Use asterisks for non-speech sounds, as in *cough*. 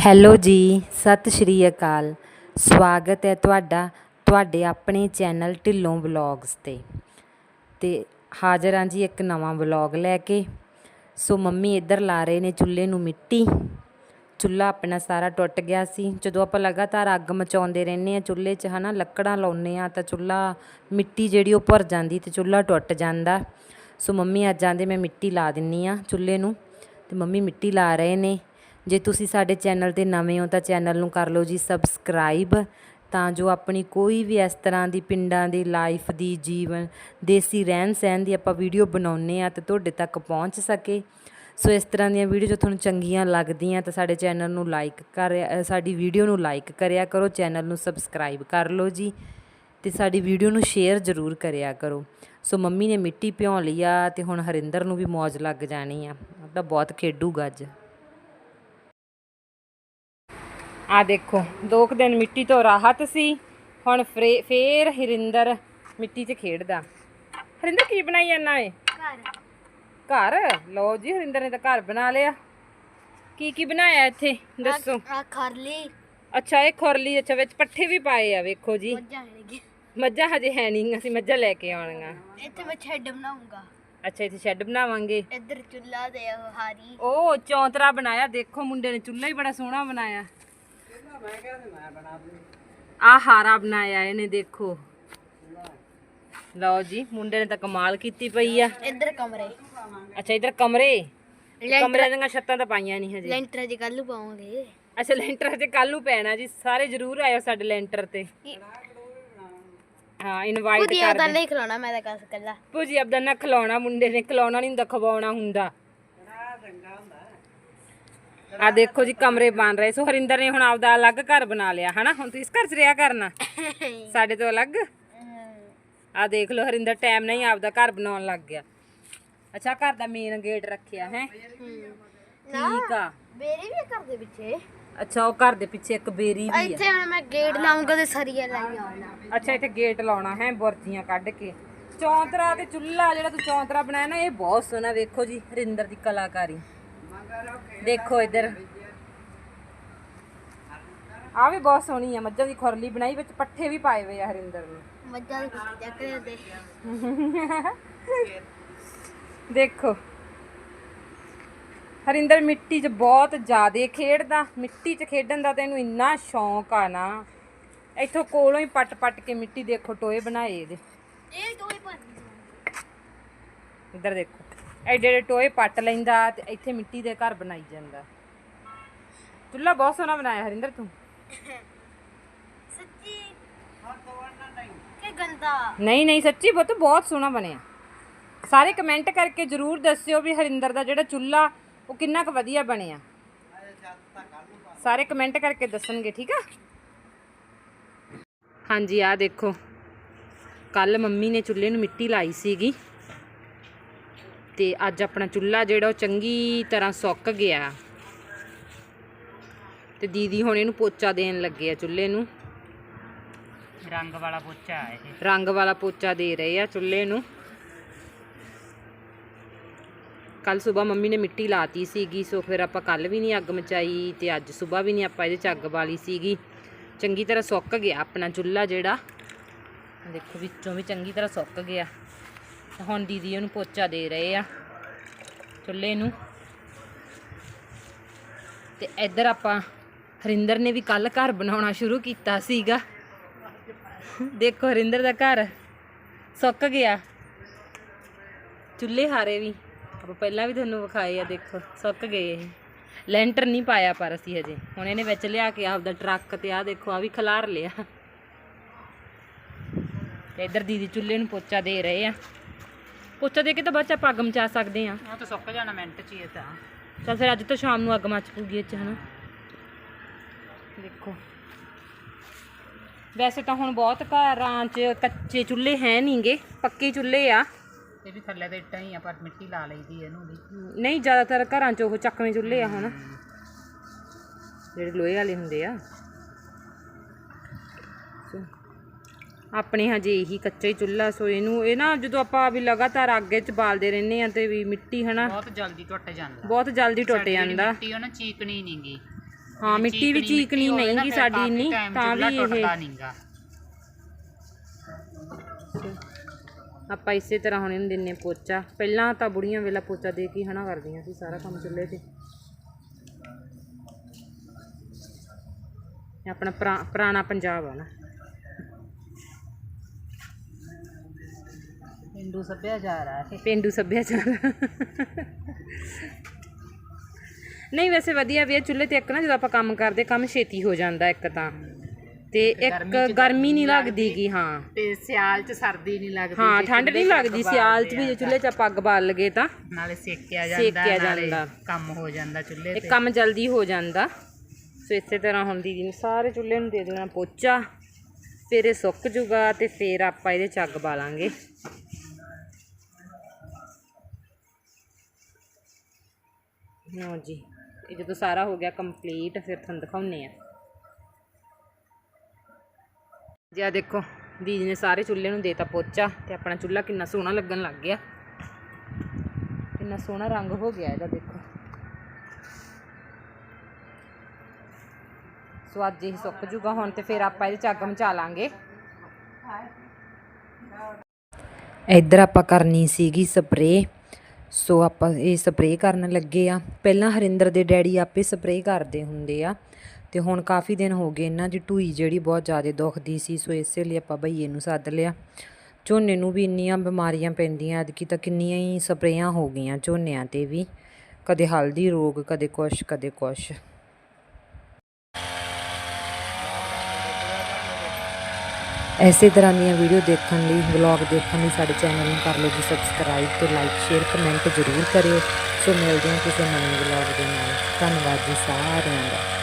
Hello ਜੀ, ਸਤਿ ਸ਼੍ਰੀ ਅਕਾਲ। ਸਵਾਗਤ ਹੈ ਤੁਹਾਡਾ, ਤੁਹਾਡੇ ਆਪਣੇ ਚੈਨਲ ਢਿੱਲੋਂ ਵਲੌਗਸ ਤੇ। ਤੇ ਹਾਜ਼ਰ ਹਾਂ ਜੀ ਇੱਕ ਨਵਾਂ ਵਲੌਗ ਲੈ ਕੇ। ਸੋ ਮੰਮੀ ਇੱਧਰ ਲਾ ਰਹੇ ਨੇ ਚੁੱਲ੍ਹੇ ਨੂੰ ਮਿੱਟੀ। ਚੁੱਲ੍ਹਾ ਆਪਣਾ ਸਾਰਾ ਟੁੱਟ ਗਿਆ ਸੀ। ਜਦੋਂ ਆਪਾਂ ਲਗਾਤਾਰ ਅੱਗ ਮਚਾਉਂਦੇ ਰਹਿੰਦੇ ਆ ਚੁੱਲ੍ਹੇ 'ਚ ਹਨਾ, ਲੱਕੜਾਂ ਲਾਉਂਦੇ ਆ ਤਾਂ ਚੁੱਲ੍ਹਾ, ਮਿੱਟੀ ਜਿਹੜੀ ਉਹ ਭਰ ਜਾਂਦੀ ਤੇ ਚੁੱਲ੍ਹਾ ਟੁੱਟ ਜਾਂਦਾ। ਸੋ ਮੰਮੀ ਅੱਜ ਆਂਦੇ ਮੈਂ ਮਿੱਟੀ ਲਾ ਦਿੰਨੀ ਆ ਚੁੱਲ੍ਹੇ ਨੂੰ। ਤੇ ਮੰਮੀ ਮਿੱਟੀ ਲਾ ਰਹੇ ਨੇ। ਜੇ ਤੁਸੀਂ ਸਾਡੇ ਚੈਨਲ ਤੇ ਨਵੇਂ ਹੋ ਤਾਂ ਚੈਨਲ ਨੂੰ ਕਰ ਲਓ ਜੀ ਸਬਸਕ੍ਰਾਈਬ, ਤਾਂ ਜੋ ਆਪਣੀ ਕੋਈ ਵੀ ਇਸ ਤਰ੍ਹਾਂ ਦੀ ਪਿੰਡਾਂ ਦੀ ਲਾਈਫ ਦੀ, ਜੀਵਨ, ਦੇਸੀ ਰਹਿਣ ਸਹਿਣ ਦੀ ਆਪਾਂ ਵੀਡੀਓ ਬਣਾਉਂਦੇ ਆ ਤੇ ਤੁਹਾਡੇ ਤੱਕ ਪਹੁੰਚ ਸਕੇ। ਸੋ ਇਸ ਤਰ੍ਹਾਂ ਦੀਆਂ ਵੀਡੀਓ ਜੋ ਤੁਹਾਨੂੰ ਚੰਗੀਆਂ ਲੱਗਦੀਆਂ ਤਾਂ ਸਾਡੇ ਚੈਨਲ ਨੂੰ ਲਾਈਕ ਕਰ, ਸਾਡੀ ਵੀਡੀਓ ਨੂੰ ਲਾਈਕ ਕਰਿਆ ਕਰੋ, ਚੈਨਲ ਨੂੰ ਸਬਸਕ੍ਰਾਈਬ ਕਰ ਲਓ ਜੀ ਤੇ ਸਾਡੀ ਵੀਡੀਓ ਨੂੰ ਸ਼ੇਅਰ ਜ਼ਰੂਰ ਕਰਿਆ ਕਰੋ। ਸੋ ਮੰਮੀ ਨੇ ਮਿੱਟੀ ਭਿਉਂ ਲਈ ਆ ਤੇ ਹੁਣ ਹਰਿੰਦਰ ਨੂੰ ਵੀ ਮੌਜ ਲੱਗ ਜਾਣੀ ਆ ਉਹ ਤਾਂ ਬਹੁਤ ਖੇਡੂਗਾ ਅੱਜ। ਆ ਦੇਖੋ ਦੋ ਕੁ ਦਿਨ ਮਿੱਟੀ ਤੋਂ ਰਾਹਤ ਸੀ। ਹੁਣ ਫਰੇ- ਹਰਿੰਦਰ ਮਿੱਟੀ 'ਚ ਖੇਡਦਾ। ਹਰਿੰਦਰ ਕੀ ਬਣਾਈ ਜਾਂਦਾ ਏ? ਘਰ। ਘਰ? ਲਓ ਜੀ ਹਰਿੰਦਰ ਨੇ ਤਾਂ ਘਰ ਬਣਾ ਲਿਆ। ਕੀ ਕੀ ਬਣਾਇਆ ਇੱਥੇ? ਦੱਸੋ। ਆ ਖਰਲੀ। ਅੱਛਾ ਇਹ ਖੁਰਲੀ ਅੱਛਾ ਵਿੱਚ ਪੱਠੇ ਵੀ ਪਾਏ ਆ ਵੇਖੋ ਜੀ। ਮੱਝਾਂ ਹੈਗੀ ਮੱਝਾਂ ਹਜੇ ਹੈ ਨਹੀਂ ਅਸੀਂ ਮੱਝਾਂ ਲੈ ਕੇ ਆਉਣੀਆਂ। ਇੱਥੇ ਮੈਂ ਛੱਡ ਬਣਾਉਂਗਾ। ਅੱਛਾ ਇੱਥੇ ਸ਼ੈੱਡ ਬਣਾਵਾਂਗੇ। ਇੱਧਰ ਚੁੱਲਾ ਦੇ ਉਹ ਹਾਰੀ। ਉਹ ਚੌਂਤਰਾ ਬਣਾਇਆ ਦੇਖੋ ਮੁੰਡੇ ਨੇ ਚੁੱਲ੍ਹਾ ਹੀ ਬੜਾ ਸੋਹਣਾ ਬਣਾਇਆ। ਆ ਹਾਰਾ ਬਣਾਇਆ ਇਹਨੇ ਦੇਖੋ। ਲਓ ਜੀ ਮੁੰਡੇ ਨੇ ਤਾਂ ਕਮਾਲ ਕੀਤੀ ਪਈ ਆ। ਇੱਧਰ ਕਮਰੇ। ਅੱਛਾ ਇਧਰ ਕਮਰੇ। ਲੈਂਟਰ ਕਮਰੇ ਦੀਆਂ ਛੱਤਾਂ ਤਾਂ ਪਾਈਆਂ ਨਹੀਂ ਹਜੇ। ਲੈਂਟਰ ਦੀ ਕੱਲ ਪਾਵਾਂਗੇ। ਅੱਛਾ ਲੈਂਟਰ ਤੇ ਕੱਲ ਨੂੰ ਪੈਣਾ ਜੀ। ਸਾਰੇ ਜਰੂਰ ਆਇਓ ਸਾਡੇ ਲੈਂਟਰ ਤੇ। ਹਾਂ ਇਨਵਾਈਟ ਕਰ ਤਾਂ ਨਹੀਂ ਖਲਾਉਣਾ ਮੈਂ ਤਾਂ ਕਸ ਕੱਲਾ। ਭੁਜੀ ਆਪਦਾ ਨਾ ਖਿਲਾਉਣਾ ਮੁੰਡੇ ਨੇ ਖਿਲਾਉਣਾ ਨਹੀਂ ਹੁੰਦਾ ਖਵਾਉਣਾ ਹੁੰਦਾ। ਆ ਦੇਖੋ ਜੀ ਕਮਰੇ ਬਣ ਰਹੇ ਸੋ ਹਰਿੰਦਰ ਨੇ ਹੁਣ ਆਪਦਾ ਅਲੱਗ ਘਰ ਬਣਾ ਲਿਆ ਹਨਾ? ਹੁਣ ਤੂੰ ਇਸ ਘਰ 'ਚ ਰਿਹਾ ਕਰਨਾ? *coughs* ਸਾਡੇ ਤੋਂ ਅਲੱਗ? ਆ ਦੇਖ ਲਓ ਹਰਿੰਦਰ ਟਾਈਮ ਨਹੀਂ ਆਪਦਾ ਘਰ ਬਣਾਉਣ ਲੱਗ ਗਿਆ। ਅੱਛਾ ਘਰ ਦਾ ਮੇਨ ਗੇਟ ਰੱਖਿਆ ਹੈ? ਠੀਕ ਆ। ਬੇਰੀ ਵੀ ਘਰ ਦੇ ਪਿੱਛੇ। ਅੱਛਾ ਉਹ ਘਰ ਦੇ ਪਿੱਛੇ ਇੱਕ ਬੇਰੀ ਵੀ ਆ। ਇੱਥੇ ਹੁਣ ਮੈਂ ਗੇਟ ਲਾਉਂਗਾ ਤੇ ਸਰੀਆ ਲਾਈ ਆਉਣਾ। ਅੱਛਾ ਇੱਥੇ ਗੇਟ ਲਾਉਣਾ ਹੈ? ਬੁਰਜੀਆਂ ਕੱਢ ਕੇ। ਚੌਂਤਰਾ ਤੇ ਚੁੱਲ੍ਹਾ ਜਿਹੜਾ ਤੂੰ ਚੌਂਤਰਾ ਬਣਾਇਆ ਨਾ ਇਹ ਬਹੁਤ ਸੋਹਣਾ ਵੇਖੋ ਜੀ ਹਰਿੰਦਰ ਦੀ ਕਲਾਕਾਰੀ। ਦੇਖੋ ਇੱਧਰ। ਆ ਵੀ ਬਹੁਤ ਸੋਹਣੀ ਆ ਮੱਝਾਂ ਦੀ ਖੁਰਲੀ ਬਣਾਈ ਵਿੱਚ ਪੱਠੇ ਵੀ ਪਾਏ ਹੋਏ ਆ ਹਰਿੰਦਰ ਨੇ। ਮੱਝਾਂ ਦੀ ਕੁੱਤੀ ਚੱਕ ਦੇ ਦੇਖੋ। ਹਰਿੰਦਰ ਮਿੱਟੀ 'ਚ ਬਹੁਤ ਜ਼ਿਆਦੇ ਖੇਡਦਾ ਮਿੱਟੀ 'ਚ ਖੇਡਣ ਦਾ ਤੈਨੂੰ ਇੰਨਾ ਸ਼ੌਂਕ ਆ ਨਾ। ਇੱਥੋਂ ਕੋਲੋਂ ਹੀ ਪੱਟ-ਪੱਟ ਕੇ ਮਿੱਟੀ ਦੇਖੋ ਟੋਏ ਬਣਾਏ ਇਹਦੇ। ਇਹ ਦੋਵੇਂ ਪਰ ਇੱਧਰ ਦੇਖੋ। ਐਡੇ ਐਡੇ ਟੋਏ ਪੱਟ ਲੈਂਦਾ ਤੇ ਇੱਥੇ ਮਿੱਟੀ ਦੇ ਘਰ ਬਣਾਈ ਜਾਂਦਾ। ਚੁੱਲ੍ਹਾ ਬਹੁਤ ਸੋਹਣਾ ਬਣਾਇਆ ਹਰਿੰਦਰ ਤੂੰ। ਸੱਚੀ? ਕਿ ਗੰਦਾ? ਨਹੀਂ ਨਹੀਂ ਸੱਚੀ ਬਹੁਤ ਬਹੁਤ ਸੋਹਣਾ ਬਣਿਆ। ਸਾਰੇ ਕਮੈਂਟ ਕਰਕੇ ਜਰੂਰ ਦੱਸਿਓ ਵੀ ਹਰਿੰਦਰ ਦਾ ਜਿਹੜਾ ਚੁੱਲ੍ਹਾ ਉਹ ਕਿੰਨਾ ਕੁ ਵਧੀਆ ਬਣਿਆ। ਸਾਰੇ ਕਮੈਂਟ ਕਰਕੇ ਦੱਸਣਗੇ ਠੀਕ ਆ? ਹਾਂਜੀ ਆ ਦੇਖੋ। ਕੱਲ ਮੰਮੀ ਨੇ ਚੁੱਲ੍ਹੇ ਨੂੰ ਮਿੱਟੀ ਲਾਈ ਸੀਗੀ। ਤੇ ਅੱਜ ਆਪਣਾ ਚੁੱਲ੍ਹਾ ਜਿਹੜਾ ਉਹ ਚੰਗੀ ਤਰ੍ਹਾਂ ਸੁੱਕ ਗਿਆ। ਤੇ ਦੀਦੀ ਹੁਣ ਇਹਨੂੰ ਪੋਚਾ ਦੇਣ ਲੱਗੇ ਆ ਚੁੱਲ੍ਹੇ ਨੂੰ। ਰੰਗ ਵਾਲਾ ਪੋਚਾ ਹੈ ਇਹ। ਰੰਗ ਵਾਲਾ ਪੋਚਾ ਦੇ ਰਹੇ ਆ ਚੁੱਲ੍ਹੇ ਨੂੰ। ਕੱਲ ਸਵੇਰ ਮੰਮੀ ਨੇ ਮਿੱਟੀ ਲਾਤੀ ਸੀਗੀ ਸੋ ਫਿਰ ਆਪਾਂ ਕੱਲ ਵੀ ਨਹੀਂ ਅੱਗ ਮਚਾਈ ਤੇ ਅੱਜ ਸਵੇਰ ਵੀ ਨਹੀਂ ਆਪਾਂ ਇਹਦੇ ਚ ਅੱਗ ਬਾਲੀ ਸੀਗੀ। ਚੰਗੀ ਤਰ੍ਹਾਂ ਸੁੱਕ ਗਿਆ ਆਪਣਾ ਚੁੱਲ੍ਹਾ ਜਿਹੜਾ। ਦੇਖੋ ਵਿੱਚੋਂ ਵੀ ਚੰਗੀ ਤਰ੍ਹਾਂ ਸੁੱਕ ਗਿਆ। ਹੁਣ ਦੀਦੀ ਉਹਨੂੰ ਪੋਚਾ ਦੇ ਰਹੇ ਆ ਚੁੱਲ੍ਹੇ ਨੂੰ। ਤੇ ਇੱਧਰ ਆਪਾਂ ਹਰਿੰਦਰ ਨੇ ਵੀ ਕੱਲ ਘਰ ਬਣਾਉਣਾ ਸ਼ੁਰੂ ਕੀਤਾ ਸੀਗਾ। ਦੇਖੋ ਹਰਿੰਦਰ ਦਾ ਘਰ ਸੁੱਕ ਗਿਆ। ਚੁੱਲ੍ਹੇ ਹਾਰੇ ਵੀ। ਆਪਾਂ ਪਹਿਲਾਂ ਵੀ ਤੁਹਾਨੂੰ ਵਿਖਾਏ ਆ, ਦੇਖੋ, ਸੁੱਕ ਗਏ ਇਹ। ਲੈਂਟਰ ਨਹੀਂ ਪਾਇਆ ਪਰ ਅਸੀਂ ਹਜੇ। ਹੁਣ ਇਹਨੇ ਵਿੱਚ ਲਿਆ ਕੇ ਆਪਦਾ ਟਰੱਕ ਤੇ ਆ ਦੇਖੋ ਆ ਵੀ ਖਲਾਰ ਲਿਆ। ਤੇ ਇੱਧਰ ਦੀਦੀ ਚੁੱਲ੍ਹੇ ਨੂੰ ਪੋਚਾ ਦੇ ਰਹੇ ਆ। ਪੋਚਾ ਦੇ ਕੇ ਤਾਂ ਬਾਅਦ ਚ ਆਪਾਂ ਅੱਗ ਮਚਾ ਸਕਦੇ ਆ ਉਹ ਤਾਂ ਸੁੱਕ ਜਾਣਾ ਮਿੰਟ ਚ ਹੀ ਇਹ ਤਾਂ। ਚਲ ਫਿਰ ਅੱਜ ਤਾਂ ਸ਼ਾਮ ਨੂੰ ਅੱਗ ਮਚ ਪੂਗੀ ਇਹ ਚ ਹਨਾ। ਦੇਖੋ। ਵੈਸੇ ਤਾਂ ਹੁਣ ਬਹੁਤ ਘਰਾਂ 'ਚ ਕੱਚੇ ਚੁੱਲ੍ਹੇ ਹੈ ਨਹੀਂਗੇ ਪੱਕੇ ਚੁੱਲ੍ਹੇ ਆ। ਇਹ ਵੀ ਥੱਲੇ ਤੇ ਇੱਟਾਂ ਹੀ ਆ ਪਰ ਮਿੱਟੀ ਲਾ ਲਈਦੀ ਇਹਨੂੰ ਵੀ। ਨਹੀਂ ਜ਼ਿਆਦਾਤਰ ਘਰਾਂ 'ਚ ਉਹ ਚੱਕਵੇਂ ਚੁੱਲ੍ਹੇ ਆ ਹੁਣ। ਜਿਹੜੇ ਲੋਹੇ ਵਾਲੇ ਹੁੰਦੇ ਆ। ਆਪਣੇ ਹਜੇ ਇਹੀ ਕੱਚਾ ਹੀ ਚੁੱਲ੍ਹਾ ਸੋ ਇਹਨੂੰ ਇਹ ਨਾ ਜਦੋਂ ਆਪਾਂ ਵੀ ਲਗਾਤਾਰ ਅੱਗੇ 'ਚ ਬਾਲਦੇ ਰਹਿੰਦੇ ਆ ਤੇ ਵੀ ਮਿੱਟੀ ਹਨਾ ਬਹੁਤ ਜਲਦੀ ਟੁੱਟ ਜਾਂਦਾ। ਬਹੁਤ ਜਲਦੀ ਟੁੱਟ ਸਾਡੀ ਜਿਹੜੀ ਜਾਂਦਾ। ਮਿੱਟੀ ਉਹ ਨਾ ਚੀਕਣੀ ਨਹੀਂਗੀ ਹਾਂ ਮਿੱਟੀ ਵੀ ਚੀਕਣੀ ਹੋਵੇ ਨਾ, ਨਹੀਂਗੀ ਫਿਰ ਸਾਡੀ ਇੰਨੀ ਤਾਂ ਵੀ ਇਹ ਟੁੱਟਦਾ ਨਹੀਂਗਾ ਆਪਾਂ ਇਸੇ ਤਰ੍ਹਾਂ ਹੁਣ ਇਹਨੂੰ ਦਿੰਨੇ ਪੋਚਾ। ਪਹਿਲਾਂ ਤਾਂ ਬੁੜੀਆਂ ਵੇਲਾ ਪੋਚਾ ਦੇ ਕੇ ਹਨਾ ਕਰਦੀਆਂ ਸੀ ਸਾਰਾ ਕੰਮ ਚੁੱਲ੍ਹੇ ਤੇ। ਇਹ ਆਪਣਾ ਪੁਰਾ- ਪੁਰਾਣਾ ਪੰਜਾਬ ਆ ਨਾ। ਹਿੰਦੂ ਸੱਭਿਆਚਾਰ ਆ ਇਹ। ਪੇਂਡੂ ਸੱਭਿਆਚਾਰ। ਨਹੀਂ ਵੈਸੇ ਵਧੀਆ ਵੀ ਆ ਚੁੱਲ੍ਹੇ ਤੇ ਇੱਕ ਨਾ ਜਦੋਂ ਆਪਾਂ ਕੰਮ ਕਰਦੇ ਕੰਮ ਛੇਤੀ ਹੋ ਜਾਂਦਾ ਇੱਕ ਤਾਂ। ਤੇ ਇੱਕ ਗਰਮੀ ਨਹੀਂ ਲੱਗਦੀ। ਗੀ ਹਾਂ। ਤੇ ਸਿਆਲ ਚ ਸਰਦੀ ਨਹੀਂ ਲੱਗਦੀ ਹਾਂ ਠੰਡ ਨਹੀਂ ਲੱਗਦੀ ਸਿਆਲ 'ਚ ਵੀ ਜੇ ਚੁੱਲ੍ਹੇ 'ਚ ਆਪਾਂ ਅੱਗ ਬਾਲ ਲਗੇ ਤਾਂ। ਨਾਲੇ ਸੇਕਿਆ ਸੇਕਿਆ ਜਾਂਦਾ ਨਾਲੇ ਜਾਂਦਾ। ਕੰਮ ਹੋ ਜਾਂਦਾ ਚੁੱਲ੍ਹੇ ਇਹ ਤੇ। ਕੰਮ ਜਲਦੀ ਹੋ ਜਾਂਦਾ। ਸੋ ਇਸੇ ਤਰ੍ਹਾਂ ਹੁਣ ਦੀਦੀ ਨੂੰ ਸਾਰੇ ਚੁੱਲ੍ਹੇ ਨੂੰ ਦੇ ਦੇਣਾ ਪੋਚਾ ਫਿਰ ਇਹ ਸੁੱਕ ਜੂਗਾ ਤੇ ਫਿਰ ਆਪਾਂ ਇਹਦੇ 'ਚ ਅੱਗ ਬਾਲਾਂਗੇ। ਲਓ ਜੀ। ਇਹ ਜਦੋਂ ਸਾਰਾ ਹੋ ਗਿਆ ਕੰਪਲੀਟ ਫਿਰ ਤੁਹਾਨੂੰ ਦਿਖਾਉਨੇ ਆ ਜੀ ਆ ਦੇਖੋ ਦੀਦੀ ਨੇ ਸਾਰੇ ਚੁੱਲ੍ਹੇ ਨੂੰ ਦੇਤਾ ਪੋਚਾ ਤੇ ਆਪਣਾ ਚੁੱਲ੍ਹਾ ਕਿੰਨਾ ਸੋਹਣਾ ਲੱਗਣ ਲੱਗ ਗਿਆ। ਕਿੰਨਾ ਸੋਹਣਾ ਰੰਗ ਹੋ ਗਿਆ ਇਹਦਾ ਦੇਖੋ। ਸੋ ਅੱਜ ਇਹ ਸੁੱਕ ਜੂਗਾ ਹੁਣ ਤੇ ਫਿਰ ਆਪਾਂ ਇਹਦੇ ਚ ਅੱਗ ਮਚਾ ਲਾਂਗੇ। ਇੱਧਰ ਆਪਾਂ ਕਰਨੀ ਸੀਗੀ ਸਪਰੇ ਸੋ ਆਪਾਂ ਇਹ ਸਪਰੇਅ ਕਰਨ ਲੱਗੇ ਆ। ਪਹਿਲਾਂ ਹਰਿੰਦਰ ਦੇ ਡੈਡੀ ਆਪੇ ਸਪਰੇਅ ਕਰਦੇ ਹੁੰਦੇ ਆ। ਤੇ ਹੁਣ ਕਾਫੀ ਦਿਨ ਹੋ ਗਏ ਇਹਨਾਂ ਦੀ ਢੂਈ ਜਿਹੜੀ ਬਹੁਤ ਜ਼ਿਆਦਾ ਦੁਖਦੀ ਸੀ, ਸੋ ਇਸੇ ਲਈ ਆਪਾਂ ਬਈਏ ਨੂੰ ਸੱਦ ਲਿਆ। ਝੋਨੇ ਨੂੰ ਵੀ ਇੰਨੀਆਂ ਬਿਮਾਰੀਆਂ ਪੈਂਦੀਆਂ, ਐਤਕੀ ਤਾਂ ਕਿੰਨੀਆਂ ਹੀ ਸਪਰੇਆਂ ਹੋ ਗਈਆਂ ਝੋਨਿਆਂ ਤੇ ਵੀ। ਕਦੇ ਹਲਦੀ ਰੋਗ, ਕਦੇ ਕੁਛ ਕਦੇ ਕੁਛ। ਐਸੇ ਤਰ੍ਹਾਂ ਦੀਆਂ ਵੀਡੀਓ ਦੇਖਣ ਲਈ ਵਲੌਗ ਦੇਖਣ ਲਈ ਸਾਡੇ ਚੈਨਲ ਨੂੰ ਕਰ ਲਓ ਜੀ ਸਬਸਕ੍ਰਾਈਬ ਤੇ ਲਾਈਕ ਸ਼ੇਅਰ ਕਮੈਂਟ ਜ਼ਰੂਰ ਕਰਿਓ। ਸੋ ਮਿਲਦੇ ਹਾਂ ਕਿਸੇ ਨਵੇਂ ਵਲੌਗ ਦੇ ਨਾਲ। ਧੰਨਵਾਦ ਜੀ ਸਾਰਿਆਂ ਦਾ।